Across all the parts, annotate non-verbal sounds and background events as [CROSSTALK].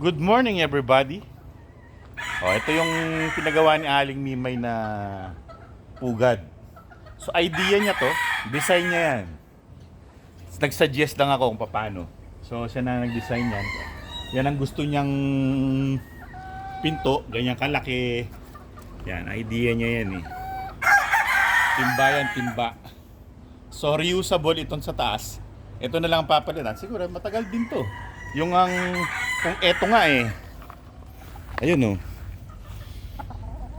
Good morning everybody. Oh, ito yung pinagawa ni Aling Mimay na pugad. So idea niya to, design niya yan. Nag-suggest lang ako kung paano. So siya na nag-design yan. Yan ang gusto niyang pinto, ganyan kalaki. Yan, idea niya yan eh. Timba yan, timba. So reusable itong sa taas. Ito na lang ang papalitan. Siguro matagal din to. Yung ang kung eto nga eh. Ayun oh.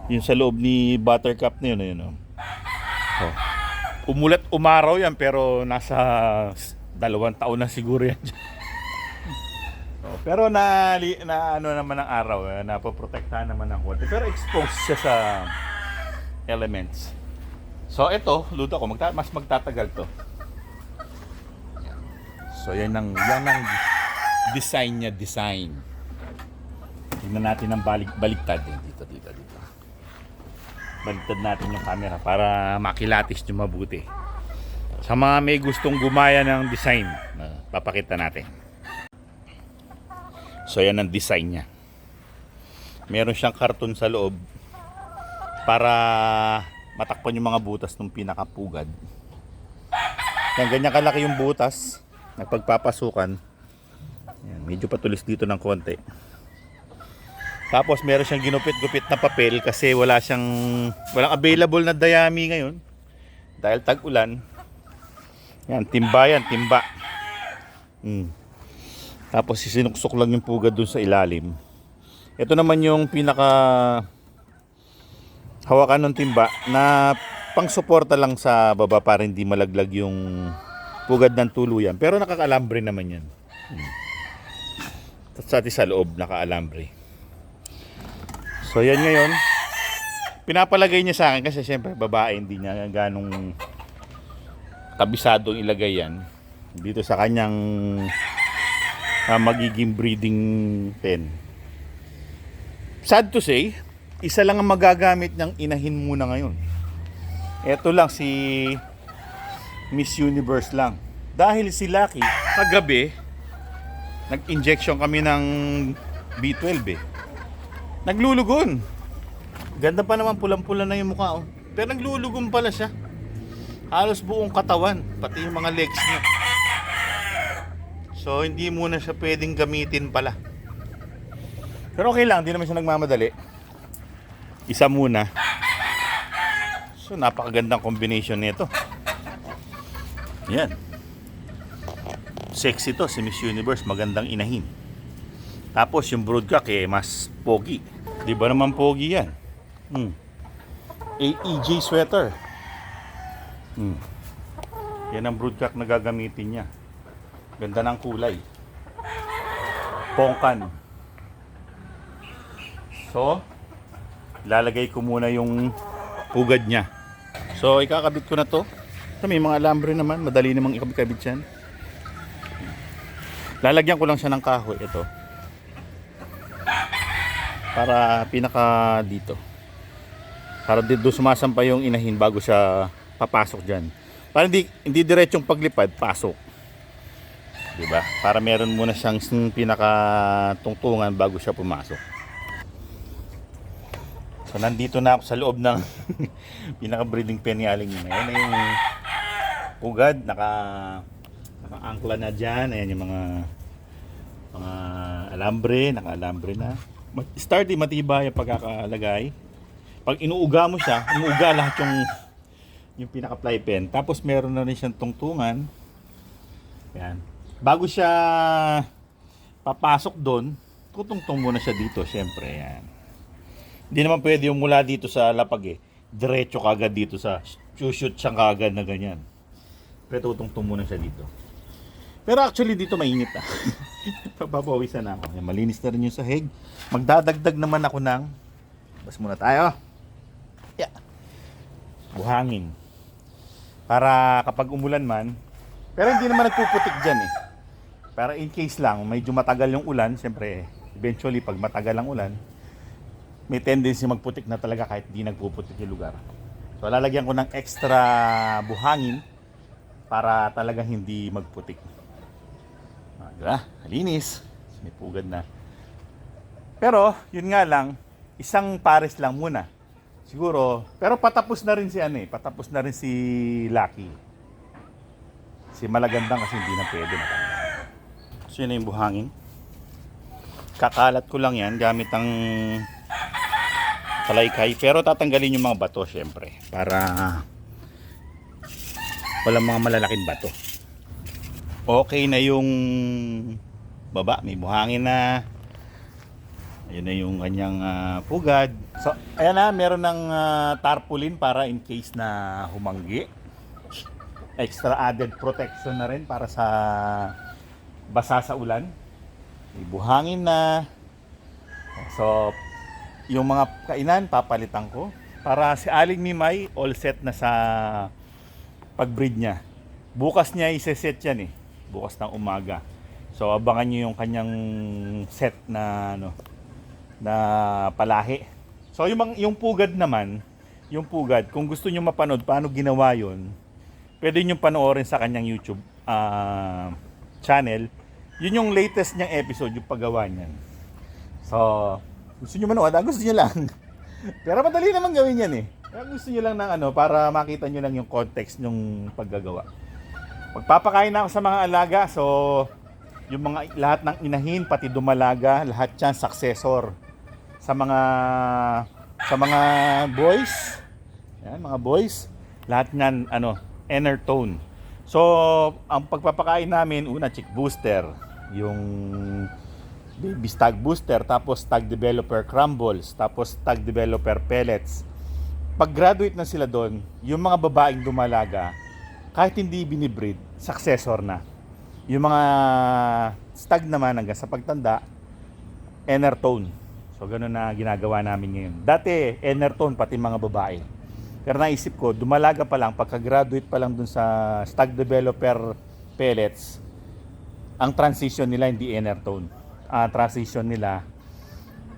Yung sa loob ni Buttercup na yun, ayun oh. oh. Umulat umaraw yan pero nasa dalawang taon na siguro yan. [LAUGHS] oh, pero na, na ano naman ang araw, eh, napoprotektahan naman ng konti. Pero exposed siya sa elements. So ito, luto ko, magta- mas magtatagal to. So yan ang yan ang design niya, design. Tingnan natin ang balik baliktad eh. dito dito dito. Baliktad natin yung camera para makilatis nyo mabuti. Sa mga may gustong gumaya ng design, papakita natin. So yan ang design niya. Meron siyang karton sa loob para matakpan yung mga butas ng pinakapugad. Yan, ganyan kalaki yung butas na pagpapasukan. Yan, medyo patulis dito ng konti. Tapos meron siyang ginupit-gupit na papel kasi wala siyang walang available na dayami ngayon. Dahil tag-ulan. Yan, timba yan, timba. Hmm. Tapos isinuksok lang yung pugad dun sa ilalim. Ito naman yung pinaka hawakan ng timba na pang-suporta lang sa baba para hindi malaglag yung pugad ng tuluyan. Pero nakakalambre naman yan. Hmm. Atin sa loob, nakaalambre. So yan ngayon, pinapalagay niya sa akin kasi siyempre babae hindi niya ganong kabisado ilagay yan dito sa kanyang ah, magiging breeding pen. Sad to say, isa lang ang magagamit ng inahin muna ngayon. Ito lang si Miss Universe lang. Dahil si Lucky, kagabi, nag-injection kami ng B12 eh. Naglulugon. Ganda pa naman pulang-pula na yung mukha oh. Pero naglulugon pala siya. Halos buong katawan, pati yung mga legs niya. So hindi muna siya pwedeng gamitin pala. Pero okay lang, hindi naman siya nagmamadali. Isa muna. So napakagandang combination nito. Yan. Sexy to si Miss Universe, magandang inahin. Tapos yung broodcock eh, mas pogi. Di ba naman pogi yan? Hmm. AEG sweater. Hmm. Yan ang broodcock na gagamitin niya. Ganda ng kulay. Pongkan. So, lalagay ko muna yung pugad niya. So, ikakabit ko na to. So, may mga alambre naman. Madali namang ikabit-kabit yan. Lalagyan ko lang siya ng kahoy. Ito. Para pinaka dito. Para dito sumasampa yung inahin bago siya papasok dyan. Para hindi, hindi diretsong paglipad, pasok. Diba? Para meron muna siyang pinaka tungtungan bago siya pumasok. So nandito na ako sa loob ng [LAUGHS] pinaka breeding pen ni Aling. Yan na yung ugad, naka naka-angkla na dyan. Ayan yung mga mga alambre, naka-alambre na. Ma- Start din matibay ang pagkakalagay. Pag inuuga mo siya, umuuga lahat yung yung pinaka-fly pen. Tapos meron na rin siyang tungtungan. Yan. Bago siya papasok doon, tutungtong muna siya dito, syempre. Yan. Hindi naman pwede yung mula dito sa lapag eh. Diretso kagad dito sa shoot siya kagad na ganyan. Pero tutungtong muna siya dito. Pero actually dito mainit [LAUGHS] ah. Papapawisan na ako. Yan, malinis na rin yung sahig. Magdadagdag naman ako ng bas muna tayo. Yeah. Buhangin. Para kapag umulan man, pero hindi naman nagpuputik dyan eh. Para in case lang, medyo matagal yung ulan, siyempre, eventually, pag matagal ang ulan, may tendency magputik na talaga kahit di nagpuputik yung lugar. So, lalagyan ko ng extra buhangin para talagang hindi magputik. Ah, di ba? Malinis. May pugad na. Pero, yun nga lang, isang pares lang muna. Siguro, pero patapos na rin si ano eh, patapos na rin si Lucky. Si Malagandang kasi hindi na pwede matanda. So yun na yung buhangin. Kakalat ko lang yan gamit ang kalaykay. Pero tatanggalin yung mga bato syempre. Para walang mga malalaking bato. Okay na yung baba. May buhangin na. Ayun na yung kanyang ah, pugad. So, ayan na, meron ng ah, tarpaulin para in case na humanggi. Extra added protection na rin para sa basa sa ulan. May buhangin na. So, yung mga kainan, papalitan ko. Para si Aling Mimay, all set na sa pag-breed niya. Bukas niya i-set yan eh. Bukas ng umaga. So, abangan niyo yung kanyang set na ano, na palahi. So yung yung pugad naman, yung pugad, kung gusto niyo mapanood paano ginawa 'yon, pwede niyo panoorin sa kanyang YouTube ah, channel. Yun yung latest niyang episode, yung paggawa niyan. So, gusto niyo manood, ah, gusto niyo lang. [LAUGHS] Pero madali naman gawin yan eh. Kaya gusto niyo lang ng ano, para makita niyo lang yung context ng paggagawa. Magpapakain na ako sa mga alaga, so yung mga lahat ng inahin pati dumalaga, lahat 'yan successor sa mga sa mga boys. Yan, mga boys, lahat niyan ano, inner tone. So, ang pagpapakain namin una chick booster, yung baby stag booster, tapos stag developer crumbles, tapos stag developer pellets. Pag graduate na sila doon, yung mga babaeng dumalaga, kahit hindi binibreed, successor na. Yung mga stag naman hanggang sa pagtanda, inner tone. So ganun na ginagawa namin ngayon. Dati, inner tone pati mga babae. Pero naisip ko, dumalaga pa lang, pagka-graduate pa lang dun sa stag developer pellets, ang transition nila hindi inner tone. Ang transition nila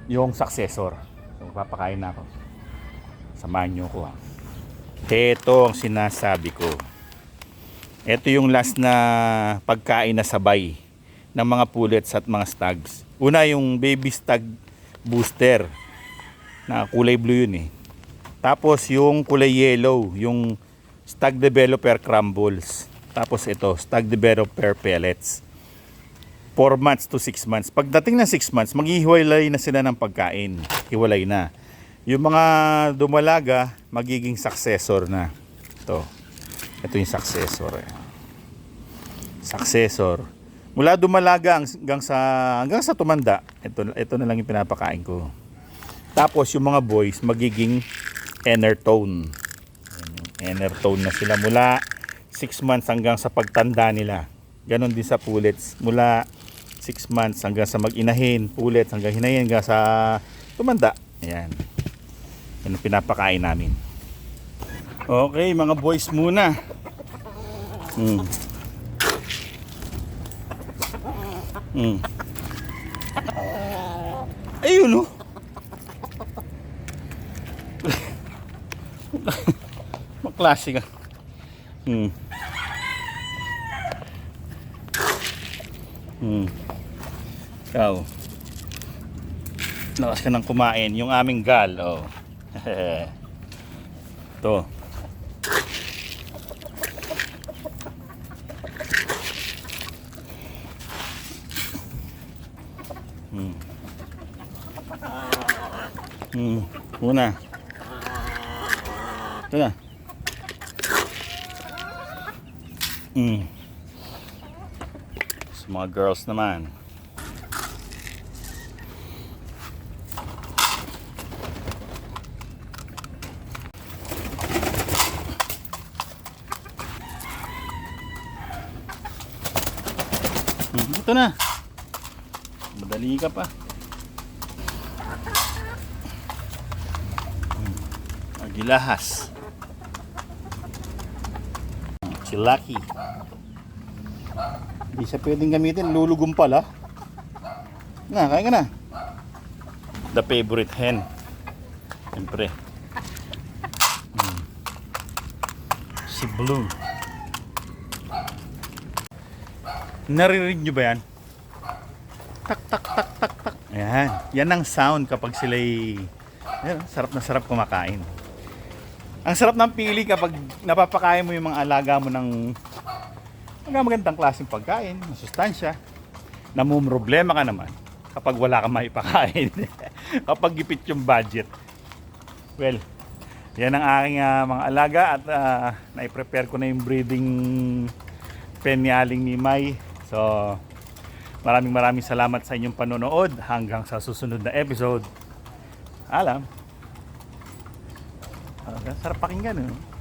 yung successor. So papakain na ako. Samahan nyo ko ha. Ito ang sinasabi ko. Ito yung last na pagkain na sabay ng mga pullets at mga stags. Una yung baby stag booster na kulay blue yun eh. Tapos yung kulay yellow, yung stag developer crumbles. Tapos ito, stag developer pellets. 4 months to 6 months. Pagdating ng 6 months, maghihiwalay na sila ng pagkain. Hiwalay na. Yung mga dumalaga, magiging successor na. Ito. Ito yung successor. Eh. Successor. Mula dumalaga hanggang sa hanggang sa tumanda, ito ito na lang yung pinapakain ko. Tapos yung mga boys magiging inner tone. Ayan, yung Inner tone na sila mula 6 months hanggang sa pagtanda nila. Ganon din sa pullets. Mula 6 months hanggang sa mag-inahin, pullets hanggang hinahin hanggang sa tumanda. Ayan. Yan ang pinapakain namin. Okay, mga boys muna. Hmm. Hmm. Ayun oh. [LAUGHS] Maklase ka. Hmm. Hmm. Ikaw. Lakas ka ng kumain. Yung aming gal, oh. [LAUGHS] to. Hmm. Una. Ito na. Hmm. Sa mga girls naman. Hmm, Ito na. Madali ka pa. Agilahas. Si Lucky. Hindi siya pwedeng gamitin. Lulugong pala. Na, kain ka na. The favorite hen. Siyempre. Hmm. Si Blue. Naririnig nyo ba yan? Tak, tak, tak, tak, tak. Ayan. Yan ang sound kapag sila'y ayan, sarap na sarap kumakain. Ang sarap ng pili kapag napapakain mo yung mga alaga mo ng mga magandang klaseng pagkain, masustansya. Namumroblema ka naman kapag wala kang maipakain. [LAUGHS] kapag gipit yung budget. Well, yan ang aking ah, mga alaga at ah, nai-prepare ko na yung breeding pen ni Aling Nimay. So, maraming maraming salamat sa inyong panonood hanggang sa susunod na episode. Alam. Ah, sarap pakinggan. Eh.